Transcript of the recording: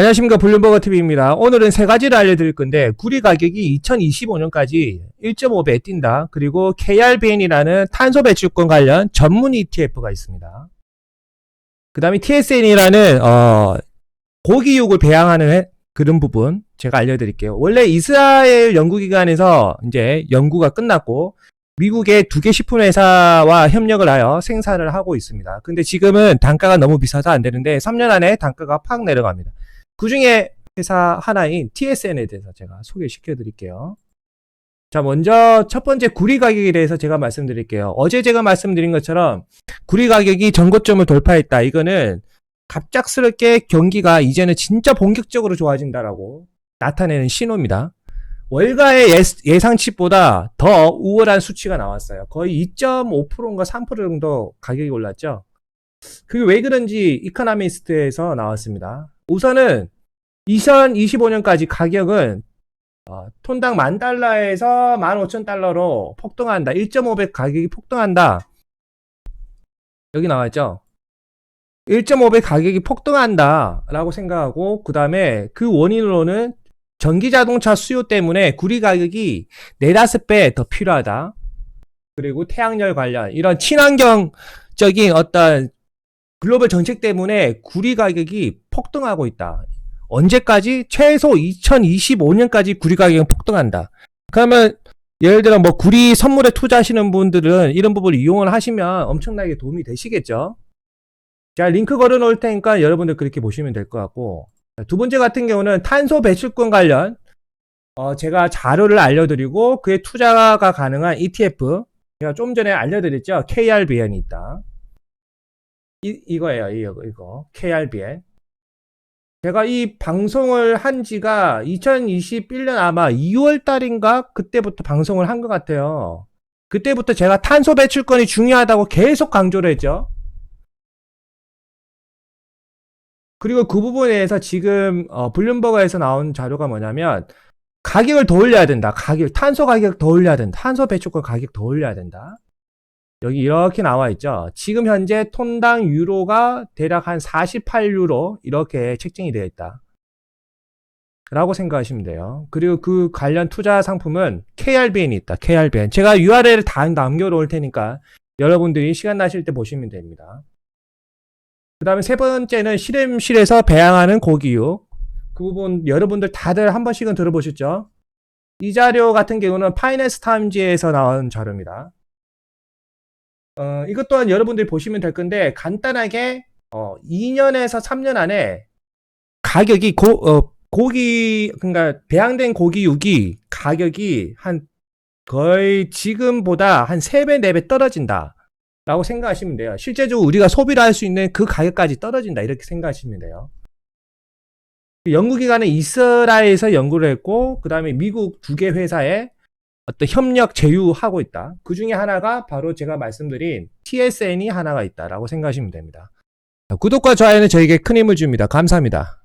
안녕하십니까 블룸버거 TV입니다. 오늘은 세 가지를 알려드릴 건데 구리 가격이 2025년까지 1.5배 뛴다. 그리고 KRBN이라는 탄소 배출권 관련 전문 ETF가 있습니다. 그 다음에 TSN이라는 어, 고기육을 배양하는 해- 그런 부분 제가 알려드릴게요. 원래 이스라엘 연구기관에서 이제 연구가 끝났고 미국의 두 개 식품 회사와 협력을 하여 생산을 하고 있습니다. 근데 지금은 단가가 너무 비싸서 안 되는데 3년 안에 단가가 팍 내려갑니다. 그 중에 회사 하나인 TSN에 대해서 제가 소개시켜 드릴게요. 자, 먼저 첫 번째 구리 가격에 대해서 제가 말씀드릴게요. 어제 제가 말씀드린 것처럼 구리 가격이 전고점을 돌파했다. 이거는 갑작스럽게 경기가 이제는 진짜 본격적으로 좋아진다라고 나타내는 신호입니다. 월가의 예- 예상치보다 더 우월한 수치가 나왔어요. 거의 2.5%인가 3% 정도 가격이 올랐죠. 그게 왜 그런지 이코노미스트에서 나왔습니다. 우선은 2025년까지 가격은 어, 톤당 만 달러에서 15,000달러로 폭등한다. 1.5배 가격이 폭등한다. 여기 나와있죠? 1.5배 가격이 폭등한다. 라고 생각하고, 그 다음에 그 원인으로는 전기 자동차 수요 때문에 구리 가격이 4, 5배 더 필요하다. 그리고 태양열 관련, 이런 친환경적인 어떤 글로벌 정책 때문에 구리 가격이 폭등하고 있다. 언제까지? 최소 2025년까지 구리 가격은 폭등한다. 그러면 예를 들어 뭐 구리 선물에 투자하시는 분들은 이런 부분을 이용을 하시면 엄청나게 도움이 되시겠죠. 자, 링크 걸어 놓을 테니까 여러분들 그렇게 보시면 될 것 같고. 자, 두 번째 같은 경우는 탄소 배출권 관련 어, 제가 자료를 알려드리고 그에 투자가 가능한 ETF 제가 좀 전에 알려드렸죠. KRBN이 있다. 이, 이거예요. 이거, 이거. KRBN. 제가 이 방송을 한 지가 2021년 아마 2월 달인가? 그때부터 방송을 한 것 같아요. 그때부터 제가 탄소 배출권이 중요하다고 계속 강조를 했죠. 그리고 그 부분에 대해서 지금, 어, 블룸버거에서 나온 자료가 뭐냐면, 가격을 더 올려야 된다. 가격, 탄소 가격 더 올려야 된다. 탄소 배출권 가격 더 올려야 된다. 여기 이렇게 나와 있죠. 지금 현재 톤당 유로가 대략 한 48유로 이렇게 책정이 되어 있다. 라고 생각하시면 돼요. 그리고 그 관련 투자 상품은 KRBN이 있다. KRBN. 제가 URL을 다 남겨 놓을 테니까 여러분들이 시간 나실 때 보시면 됩니다. 그 다음에 세 번째는 실험실에서 배양하는 고기육. 그 부분 여러분들 다들 한 번씩은 들어보셨죠? 이 자료 같은 경우는 파이낸스 타임즈에서 나온 자료입니다. 어, 이것 또한 여러분들이 보시면 될 건데 간단하게 어, 2년에서 3년 안에 가격이 고, 어, 고기 그러니까 배양된 고기육이 가격이 한 거의 지금보다 한 3배, 4배 떨어진다. 라고 생각하시면 돼요. 실제적으로 우리가 소비를 할 수 있는 그 가격까지 떨어진다. 이렇게 생각하시면 돼요. 연구기관은 이스라엘에서 연구를 했고, 그 다음에 미국 두 개 회사에 어떤 협력 제휴하고 있다. 그 중에 하나가 바로 제가 말씀드린 TSN이 하나가 있다라고 생각하시면 됩니다. 구독과 좋아요는 저에게 큰 힘을 줍니다. 감사합니다.